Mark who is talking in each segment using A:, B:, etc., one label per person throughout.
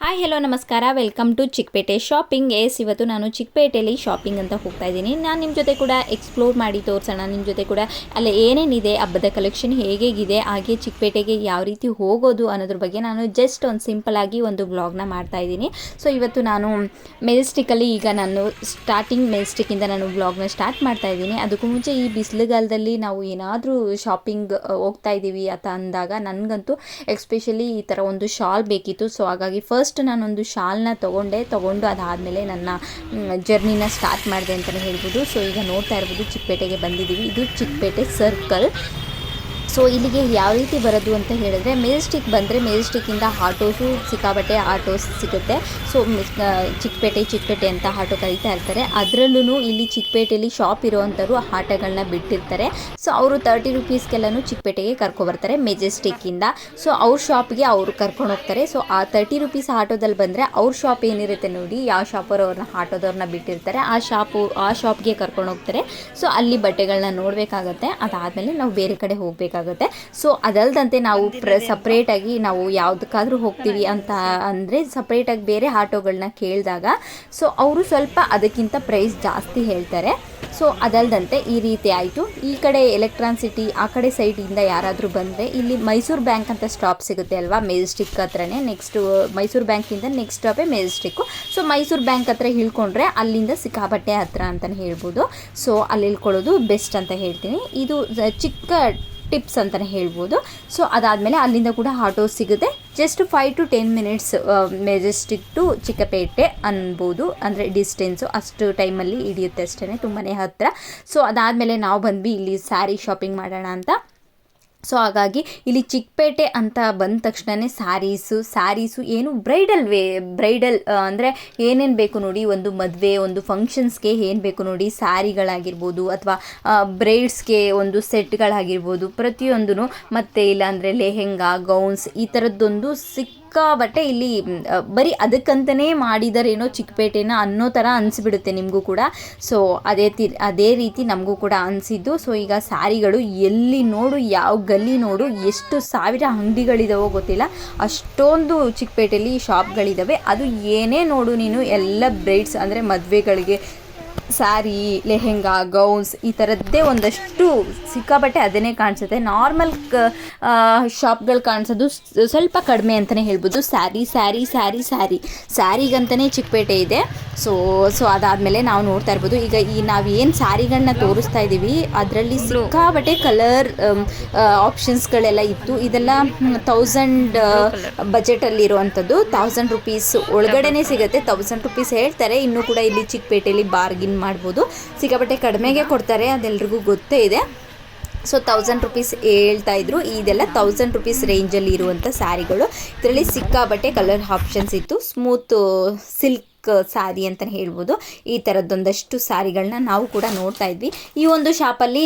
A: Hi hello ನಮಸ್ಕಾರ. Welcome to Chickpet shopping ಎಸ್ ಇವತ್ತು ನಾನು ಚಿಕ್ಕಪೇಟೆಯಲ್ಲಿ ಶಾಪಿಂಗ್ ಅಂತ ಹೋಗ್ತಾ ಇದ್ದೀನಿ. ನಾನು ನಿಮ್ಮ ಜೊತೆ ಕೂಡ ಎಕ್ಸ್ಪ್ಲೋರ್ ಮಾಡಿ ತೋರಿಸೋಣ. ನಿಮ್ಮ ಜೊತೆ ಕೂಡ ಅಲ್ಲಿ ಏನೇನಿದೆ ಹಬ್ಬದ ಕಲೆಕ್ಷನ್ ಹೇಗೇಗಿದೆ ಹಾಗೆ ಚಿಕ್ಕಪೇಟೆಗೆ ಯಾವ ರೀತಿ ಹೋಗೋದು ಅನ್ನೋದ್ರ ಬಗ್ಗೆ ನಾನು ಜಸ್ಟ್ ಒಂದು ಸಿಂಪಲ್ ಆಗಿ ಒಂದು ಬ್ಲಾಗ್ನ ಮಾಡ್ತಾ ಇದ್ದೀನಿ. ಸೊ ಇವತ್ತು ನಾನು ಮೆಜೆಸ್ಟಿಕಲ್ಲಿ ಈಗ ನಾನು ಸ್ಟಾರ್ಟಿಂಗ್ ಮೆಜೆಸ್ಟಿಕ್ಕಿಂದ ನಾನು ಬ್ಲಾಗ್ನ ಸ್ಟಾರ್ಟ್ ಮಾಡ್ತಾ ಇದ್ದೀನಿ. ಅದಕ್ಕೂ ಮುಂಚೆ ಈ ಬಿಸಿಲುಗಾಲದಲ್ಲಿ ನಾವು ಏನಾದರೂ ಶಾಪಿಂಗ್ ಹೋಗ್ತಾ ಇದ್ದೀವಿ ಅಂತ ಅಂದಾಗ ನನಗಂತೂ ಎಕ್ಸ್ಪೆಷಲಿ ಈ ಥರ ಒಂದು ಶಾಲ್ ಬೇಕಿತ್ತು. ಸೊ ಹಾಗಾಗಿ ಫಸ್ಟ್ ನಾನೊಂದು ಶಾಲ್ನ ತೊಗೊಂಡೆ, ತೊಗೊಂಡು ಅದಾದಮೇಲೆ ನನ್ನ ಜರ್ನಿನ ಸ್ಟಾರ್ಟ್ ಮಾಡಿದೆ ಅಂತಲೇ ಹೇಳ್ಬೋದು. ಸೊ ಈಗ ನೋಡ್ತಾ ಇರ್ಬೋದು, ಚಿಕ್ಕಪೇಟೆಗೆ ಬಂದಿದ್ದೀವಿ. ಇದು ಚಿಕ್ಕಪೇಟೆ ಸರ್ಕಲ್ ಸೊ ಇಲ್ಲಿಗೆ ಯಾವ ರೀತಿ ಬರೋದು ಅಂತ ಹೇಳಿದ್ರೆ ಮೆಜೆಸ್ಟಿಕ್ ಬಂದರೆ ಮೆಜೆಸ್ಟಿಕ್ಕಿಂದ ಆಟೋಸು ಸಿಕ್ಕಾಬಟ್ಟೆ ಆಟೋಸ್ ಸಿಗುತ್ತೆ. ಸೊ ಚಿಕ್ಕಪೇಟೆ ಚಿಕ್ಕಪೇಟೆ ಅಂತ ಆಟೋ ಕರೀತಾ ಇರ್ತಾರೆ. ಅದರಲ್ಲೂ ಇಲ್ಲಿ ಚಿಕ್ಕಪೇಟೆಯಲ್ಲಿ ಶಾಪ್ ಇರೋವಂಥವ್ರು ಆಟೋಗಳನ್ನ ಬಿಟ್ಟಿರ್ತಾರೆ. ಸೊ ಅವರು ತರ್ಟಿ ರುಪೀಸ್ಗೆಲ್ಲನೂ ಚಿಕ್ಕಪೇಟೆಗೆ ಕರ್ಕೊಬರ್ತಾರೆ ಮೆಜೆಸ್ಟಿಕ್ಕಿಂದ ಸೊ ಅವ್ರ ಶಾಪ್ಗೆ ಅವರು ಕರ್ಕೊಂಡು ಹೋಗ್ತಾರೆ. ಸೊ ಆ ತರ್ಟಿ ರುಪೀಸ್ ಆಟೋದಲ್ಲಿ ಬಂದರೆ ಅವ್ರ ಶಾಪ್ ಏನಿರುತ್ತೆ ನೋಡಿ, ಯಾವ ಶಾಪರು ಅವ್ರನ್ನ ಆಟೋದವ್ರನ್ನ ಬಿಟ್ಟಿರ್ತಾರೆ. ಆ ಶಾಪು ಆ ಶಾಪ್ಗೆ ಕರ್ಕೊಂಡು ಹೋಗ್ತಾರೆ. ಸೊ ಅಲ್ಲಿ ಬಟ್ಟೆಗಳನ್ನ ನೋಡಬೇಕಾಗತ್ತೆ. ಅದಾದಮೇಲೆ ನಾವು ಬೇರೆ ಕಡೆ ಹೋಗಬೇಕಾಗುತ್ತೆ. ಸೊ ಅದಲ್ದಂತೆ ನಾವು ಪ್ರ ಸಪ್ರೇಟಾಗಿ ನಾವು ಯಾವುದಕ್ಕಾದ್ರೂ ಹೋಗ್ತೀವಿ ಅಂತ ಅಂದರೆ ಸಪ್ರೇಟಾಗಿ ಬೇರೆ ಆಟೋಗಳನ್ನ ಕೇಳಿದಾಗ ಸೊ ಅವರು ಸ್ವಲ್ಪ ಅದಕ್ಕಿಂತ ಪ್ರೈಸ್ ಜಾಸ್ತಿ ಹೇಳ್ತಾರೆ. ಸೊ ಅದಲ್ದಂತೆ ಈ ರೀತಿ ಆಯಿತು. ಈ ಕಡೆ ಎಲೆಕ್ಟ್ರಾನ್ ಸಿಟಿ ಆ ಕಡೆ ಸೈಡಿಂದ ಯಾರಾದರೂ ಬಂದರೆ ಇಲ್ಲಿ ಮೈಸೂರು ಬ್ಯಾಂಕ್ ಅಂತ ಸ್ಟಾಪ್ ಸಿಗುತ್ತೆ ಅಲ್ವಾ? ಮೇಜೆಸ್ಟಿಕ್ ಹತ್ರನೇ. ನೆಕ್ಸ್ಟು ಮೈಸೂರು ಬ್ಯಾಂಕಿಂದ ನೆಕ್ಸ್ಟ್ ಸ್ಟಾಪೇ ಮೇಜೆಸ್ಟಿಕ್ಕು ಸೊ ಮೈಸೂರು ಬ್ಯಾಂಕ್ ಹತ್ರ ಇಳ್ಕೊಂಡ್ರೆ ಅಲ್ಲಿಂದ ಸಿಕ್ಕಾಪಟ್ಟೆ ಹತ್ರ ಅಂತಲೇ ಹೇಳ್ಬೋದು. ಸೊ ಅಲ್ಲಿ ಇಳ್ಕೊಳ್ಳೋದು ಬೆಸ್ಟ್ ಅಂತ ಹೇಳ್ತೀನಿ. ಇದು ಚಿಕ್ಕ ಟಿಪ್ಸ್ ಅಂತಲೇ ಹೇಳ್ಬೋದು. ಸೊ ಅದಾದಮೇಲೆ ಅಲ್ಲಿಂದ ಕೂಡ ಆಟೋ ಸಿಗುತ್ತೆ. Just five to ten minutes Majestic to Chikkapete ಅನ್ಬೋದು. ಅಂದರೆ ಡಿಸ್ಟೆನ್ಸು ಅಷ್ಟು ಟೈಮಲ್ಲಿ ಹಿಡಿಯುತ್ತೆ ಅಷ್ಟೇ ತುಂಬಾ ಹತ್ತಿರ ಸೊ ಅದಾದಮೇಲೆ ನಾವು ಬಂದ್ವಿ ಇಲ್ಲಿ ಸ್ಯಾರಿ ಶಾಪಿಂಗ್ ಮಾಡೋಣ ಅಂತ. ಸೊ ಹಾಗಾಗಿ ಇಲ್ಲಿ ಚಿಕ್ಕಪೇಟೆ ಅಂತ ಬಂದ ತಕ್ಷಣವೇ ಸ್ಯಾರೀಸು ಸ್ಯಾರೀಸು ಏನು ಬ್ರೈಡಲ್ ವೇ, ಬ್ರೈಡಲ್ ಅಂದರೆ ಏನೇನು ಬೇಕು ನೋಡಿ, ಒಂದು ಮದುವೆ, ಒಂದು ಫಂಕ್ಷನ್ಸ್ಗೆ ಏನು ಬೇಕು ನೋಡಿ ಸ್ಯಾರಿಗಳಾಗಿರ್ಬೋದು ಅಥವಾ ಬ್ರೈಡ್ಸ್ಗೆ ಒಂದು ಸೆಟ್ಗಳಾಗಿರ್ಬೋದು ಪ್ರತಿಯೊಂದೂ ಮತ್ತು ಇಲ್ಲಾಂದರೆ ಲೆಹೆಂಗಾ, ಗೌನ್ಸ್ ಈ ಥರದ್ದೊಂದು ಸಿಕ್ಕಾಬಟ್ಟೆ ಇಲ್ಲಿ ಬರೀ ಅದಕ್ಕಂತಲೇ ಮಾಡಿದಾರೇನೋ ಚಿಕ್ಕಪೇಟೆನ ಅನ್ನೋ ಥರ ಅನಿಸ್ಬಿಡುತ್ತೆ ನಿಮಗೂ ಕೂಡ. ಸೊ ಅದೇ ತಿ, ಅದೇ ರೀತಿ ನಮಗೂ ಕೂಡ ಅನಿಸಿದ್ದು. ಸೊ ಈಗ ಸ್ಯಾರಿಗಳು ಎಲ್ಲಿ ನೋಡು, ಯಾವ ಗಲ್ಲಿ ನೋಡು, ಎಷ್ಟು ಸಾವಿರ ಅಂಗಡಿಗಳಿದಾವೋ ಗೊತ್ತಿಲ್ಲ. ಅಷ್ಟೊಂದು ಚಿಕ್ಕಪೇಟೆಯಲ್ಲಿ ಶಾಪ್ಗಳಿದ್ದಾವೆ ಅದು ಏನೇ ನೋಡು ನೀನು ಎಲ್ಲ ಬ್ರೈಡ್ಸ್ ಅಂದರೆ ಮದುವೆಗಳಿಗೆ ಸ್ಯಾರಿ ಲೆಹೆಂಗಾ ಗೌನ್ಸ್ ಈ ಥರದ್ದೇ ಒಂದಷ್ಟು ಸಿಕ್ಕಾಪಟ್ಟೆ ಅದನ್ನೇ ಕಾಣಿಸುತ್ತೆ. ನಾರ್ಮಲ್ ಕ ಶಾಪ್ಗಳು ಕಾಣಿಸೋದು ಸ್ವಲ್ಪ ಕಡಿಮೆ ಅಂತಲೇ ಹೇಳ್ಬೋದು. ಸ್ಯಾರಿ ಸ್ಯಾರಿ ಸ್ಯಾರಿ ಸ್ಯಾರಿ ಸ್ಯಾರಿಗಂತಲೇ ಚಿಕ್ಕಪೇಟೆ ಇದೆ. ಸೊ ಸೊ ಅದಾದಮೇಲೆ ನಾವು ನೋಡ್ತಾ ಇರ್ಬೋದು. ಈಗ ಈ ನಾವು ಏನು ಸ್ಯಾರಿಗಳನ್ನ ತೋರಿಸ್ತಾ ಇದ್ದೀವಿ ಅದರಲ್ಲಿ ಸಿಕ್ಕಾಪಟ್ಟೆ ಕಲರ್ ಆಪ್ಷನ್ಸ್ಗಳೆಲ್ಲ ಇತ್ತು. ಇದೆಲ್ಲ ತೌಸಂಡ್ ಬಜೆಟಲ್ಲಿರುವಂಥದ್ದು. ತೌಸಂಡ್ ರುಪೀಸ್ ಒಳಗಡೆನೇ ಸಿಗುತ್ತೆ. ತೌಸಂಡ್ ರುಪೀಸ್ ಹೇಳ್ತಾರೆ. ಇನ್ನೂ ಕೂಡ ಇಲ್ಲಿ ಚಿಕ್ಕಪೇಟೆಯಲ್ಲಿ ಬಾರ್ಗಿನ್ ಮಾಡ್ಬೋದು. ಸಿಕ್ಕಾಪಟ್ಟೆ ಕಡಿಮೆಗೆ ಕೊಡ್ತಾರೆ, ಅದೆಲ್ರಿಗೂ ಗೊತ್ತೇ ಇದೆ. ಸೊ ತೌಸಂಡ್ ರುಪೀಸ್ ಹೇಳ್ತಾ ಇದ್ರು. ಇದೆಲ್ಲ ತೌಸಂಡ್ ರುಪೀಸ್ ರೇಂಜಲ್ಲಿ ಇರುವಂಥ ಸ್ಯಾರಿಗಳು ಇದರಲ್ಲಿ ಸಿಕ್ಕಾಬಟ್ಟೆ ಕಲರ್ ಆಪ್ಷನ್ಸ್ ಇತ್ತು. ಸ್ಮೂತ್ ಸಿಲ್ಕ್ ಸ್ಯಾರಿ ಅಂತಲೇ ಹೇಳ್ಬೋದು. ಈ ಥರದ್ದೊಂದಷ್ಟು ಸಾರಿಗಳನ್ನ ನಾವು ಕೂಡ ನೋಡ್ತಾ ಇದ್ವಿ. ಈ ಒಂದು ಶಾಪಲ್ಲಿ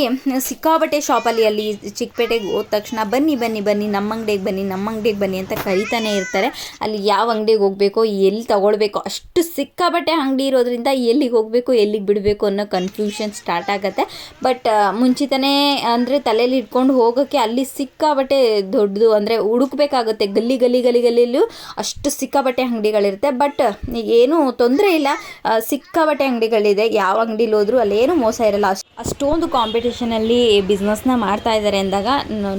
A: ಸಿಕ್ಕಾಬಟ್ಟೆ ಶಾಪಲ್ಲಿ ಅಲ್ಲಿ ಚಿಕ್ಕಪೇಟೆಗೆ ಹೋದ ತಕ್ಷಣ ಬನ್ನಿ ಬನ್ನಿ ಬನ್ನಿ, ನಮ್ಮ ಅಂಗಡಿಗೆ ಬನ್ನಿ, ನಮ್ಮ ಅಂಗಡಿಗೆ ಬನ್ನಿ ಅಂತ ಕರೀತಾನೆ ಇರ್ತಾರೆ. ಅಲ್ಲಿ ಯಾವ ಅಂಗಡಿಗೆ ಹೋಗಬೇಕು, ಎಲ್ಲಿ ತಗೊಳ್ಬೇಕೋ, ಅಷ್ಟು ಸಿಕ್ಕಾಬಟ್ಟೆ ಅಂಗಡಿ ಇರೋದ್ರಿಂದ ಎಲ್ಲಿಗೆ ಹೋಗಬೇಕು, ಎಲ್ಲಿಗೆ ಬಿಡಬೇಕು ಅನ್ನೋ ಕನ್ಫ್ಯೂಷನ್ ಸ್ಟಾರ್ಟ್ ಆಗುತ್ತೆ. ಬಟ್ ಮುಂಚಿತನೇ ಅಂದರೆ ತಲೆಯಲ್ಲಿ ಇಟ್ಕೊಂಡು ಹೋಗೋಕ್ಕೆ ಅಲ್ಲಿ ಸಿಕ್ಕಾಬಟ್ಟೆ ದೊಡ್ಡದು ಅಂದರೆ ಹುಡುಕ್ಬೇಕಾಗುತ್ತೆ. ಗಲ್ಲಿ ಗಲ್ಲಿ ಗಲ್ಲಿ, ಗಲ್ಲಿಯಲ್ಲೂ ಅಷ್ಟು ಸಿಕ್ಕಾಬಟ್ಟೆ ಅಂಗಡಿಗಳಿರುತ್ತೆ. ಬಟ್ ಏನು ತೊಂದರೆ ಇಲ್ಲ. ಸಿಕ್ಕಾಬಟ್ಟೆ ಅಂಗಡಿಗಳಿದೆ. ಯಾವ ಅಂಗಡಿಲಿ ಹೋದರೂ ಅಲ್ಲೇನು ಮೋಸ ಇರಲ್ಲ. ಅಷ್ಟು ಅಷ್ಟೊಂದು ಕಾಂಪಿಟೇಷನಲ್ಲಿ ಬಿಸ್ನೆಸ್ನ ಮಾಡ್ತಾ ಇದ್ದಾರೆ ಅಂದಾಗ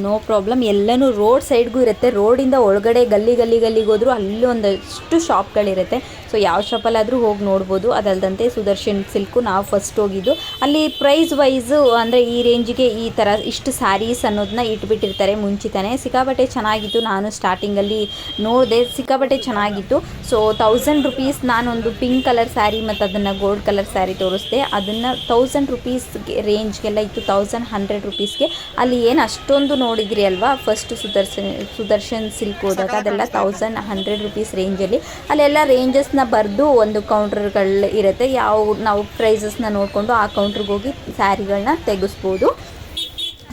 A: ನೋ ಪ್ರಾಬ್ಲಮ್ ಎಲ್ಲನೂ ರೋಡ್ ಸೈಡ್ಗೂ ಇರುತ್ತೆ. ರೋಡಿಂದ ಒಳಗಡೆ ಗಲ್ಲಿ ಗಲ್ಲಿ ಗಲ್ಲಿಗೆ ಹೋದರೂ ಅಲ್ಲಿ ಒಂದಷ್ಟು ಶಾಪ್ಗಳಿರುತ್ತೆ ಸೊ ಯಾವ ಶಾಪಲ್ಲಾದರೂ ಹೋಗಿ ನೋಡ್ಬೋದು. ಅದಲ್ದಂತೆ ಸುದರ್ಶನ್ ಸಿಲ್ಕು ನಾವು ಫಸ್ಟ್ ಹೋಗಿದ್ದು. ಅಲ್ಲಿ ಪ್ರೈಸ್ ವೈಸು ಅಂದರೆ ಈ ರೇಂಜಿಗೆ ಈ ಥರ ಇಷ್ಟು ಸ್ಯಾರೀಸ್ ಅನ್ನೋದನ್ನ ಇಟ್ಬಿಟ್ಟಿರ್ತಾರೆ ಮುಂಚಿತನೇ. ಸಿಕ್ಕಾಬಟ್ಟೆ ಚೆನ್ನಾಗಿತ್ತು. ನಾನು ಸ್ಟಾರ್ಟಿಂಗಲ್ಲಿ ನೋಡಿದೆ ಸಿಕ್ಕಾಬಟ್ಟೆ ಚೆನ್ನಾಗಿತ್ತು. ಸೊ ತೌಸಂಡ್ ರುಪೀಸ್ ನಾನೊಂದು ಪಿಂಕ್ ಕಲರ್ ಸ್ಯಾರಿ ಮತ್ತು ಅದನ್ನು ಗೋಲ್ಡ್ ಕಲರ್ ಸ್ಯಾರಿ ತೋರಿಸ್ದೆ. ಅದನ್ನು ತೌಸಂಡ್ ರುಪೀಸ್ಗೆ ರೇಂಜ್ಗೆಲ್ಲ ಇತ್ತು ತೌಸಂಡ್ ಹಂಡ್ರೆಡ್ ರುಪೀಸ್ಗೆ ಅಲ್ಲಿ ಏನು ಅಷ್ಟೊಂದು ನೋಡಿದ್ರಿ ಅಲ್ವಾ? ಫಸ್ಟ್ ಸುದರ್ಶನ್ ಸುದರ್ಶನ್ ಸಿಲ್ಕ್ ಹೋದಾಗ ಅದೆಲ್ಲ ತೌಸಂಡ್ ಹಂಡ್ರೆಡ್ ರುಪೀಸ್ ರೇಂಜಲ್ಲಿ ಅಲ್ಲೆಲ್ಲ ರೇಂಜಸ್ನ ಬರೆದು ಒಂದು ಕೌಂಟರ್ಗಳು ಇರುತ್ತೆ. ಯಾವ ನಾವು ಪ್ರೈಸಸ್ನ ನೋಡಿಕೊಂಡು ಆ ಕೌಂಟ್ರಿಗೆ ಹೋಗಿ ಸ್ಯಾರಿಗಳನ್ನ ತೆಗೆಸ್ಬೋದು.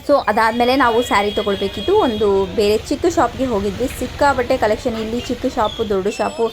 A: ಸೊ ಅದಾದಮೇಲೆ ನಾವು ಸ್ಯಾರಿ ತೊಗೊಳ್ಬೇಕಿತ್ತು. ಒಂದು ಬೇರೆ ಚಿಕ್ಕ ಶಾಪ್ಗೆ ಹೋಗಿದ್ವಿ. ಸಿಕ್ಕಾಬಟ್ಟೆ ಕಲೆಕ್ಷನ್ ಇಲ್ಲಿ ಚಿಕ್ಕ ಶಾಪು ದೊಡ್ಡ ಶಾಪು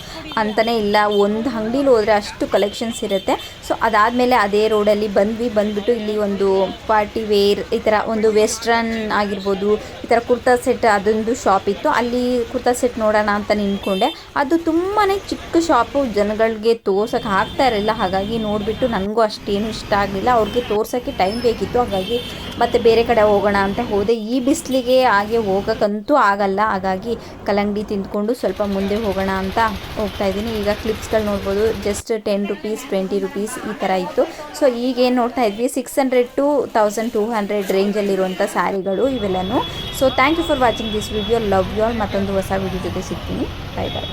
A: ಅಂತಲೇ ಇಲ್ಲ. ಒಂದು ಅಂಗಡಿಲಿ ಹೋದರೆ ಅಷ್ಟು ಕಲೆಕ್ಷನ್ಸ್ ಇರುತ್ತೆ. ಸೊ ಅದಾದಮೇಲೆ ಅದೇ ರೋಡಲ್ಲಿ ಬಂದ್ವಿ. ಬಂದ್ಬಿಟ್ಟು ಇಲ್ಲಿ ಒಂದು ಪಾರ್ಟಿ ವೇರ್ ಈ ಥರ ಒಂದು ವೆಸ್ಟ್ರನ್ ಆಗಿರ್ಬೋದು, ಈ ಥರ ಕುರ್ತಾ ಸೆಟ್ ಅದೊಂದು ಶಾಪ್ ಇತ್ತು. ಅಲ್ಲಿ ಕುರ್ತಾ ಸೆಟ್ ನೋಡೋಣ ಅಂತ ನಿಂತ್ಕೊಂಡೆ. ಅದು ತುಂಬಾ ಚಿಕ್ಕ ಶಾಪು ಜನಗಳಿಗೆ ತೋರ್ಸೋಕೆ ಆಗ್ತಾ ಇರಲಿಲ್ಲ. ಹಾಗಾಗಿ ನೋಡಿಬಿಟ್ಟು ನನಗೂ ಅಷ್ಟೇನು ಇಷ್ಟ ಆಗಲಿಲ್ಲ. ಅವ್ರಿಗೆ ತೋರ್ಸೋಕ್ಕೆ ಟೈಮ್ ಬೇಕಿತ್ತು. ಹಾಗಾಗಿ ಮತ್ತೆ ಬೇರೆ ಕಡೆ ಹೋಗೋಣ ಅಂತ ಹೋದೆ. ಈ ಬಿಸಿಲಿಗೆ ಹಾಗೆ ಹೋಗೋಕ್ಕಂತೂ ಆಗಲ್ಲ. ಹಾಗಾಗಿ ಕಲ್ಲಂಗಡಿ ತಿಂದ್ಕೊಂಡು ಸ್ವಲ್ಪ ಮುಂದೆ ಹೋಗೋಣ ಅಂತ ಹೋಗ್ತಾ ಇದ್ದೀನಿ. ಈಗ ಕ್ಲಿಪ್ಸ್ಗಳು ನೋಡ್ಬೋದು. Just ten rupees twenty rupees ಈ ಥರ ಇತ್ತು. ಸೊ ಈಗೇನು ನೋಡ್ತಾ ಇದ್ವಿ? Six hundred to thousand two hundred ರೇಂಜಲ್ಲಿರುವಂಥ ಸ್ಯಾರಿಗಳು ಇವೆಲ್ಲನೂ. So thank you for watching this video love you all ಮತ್ತೊಂದು ಹೊಸ ವಿಡಿಯೋ ಜೊತೆ ಸಿಗ್ತೀನಿ. ಬಾಯ್ ಬಾಯ್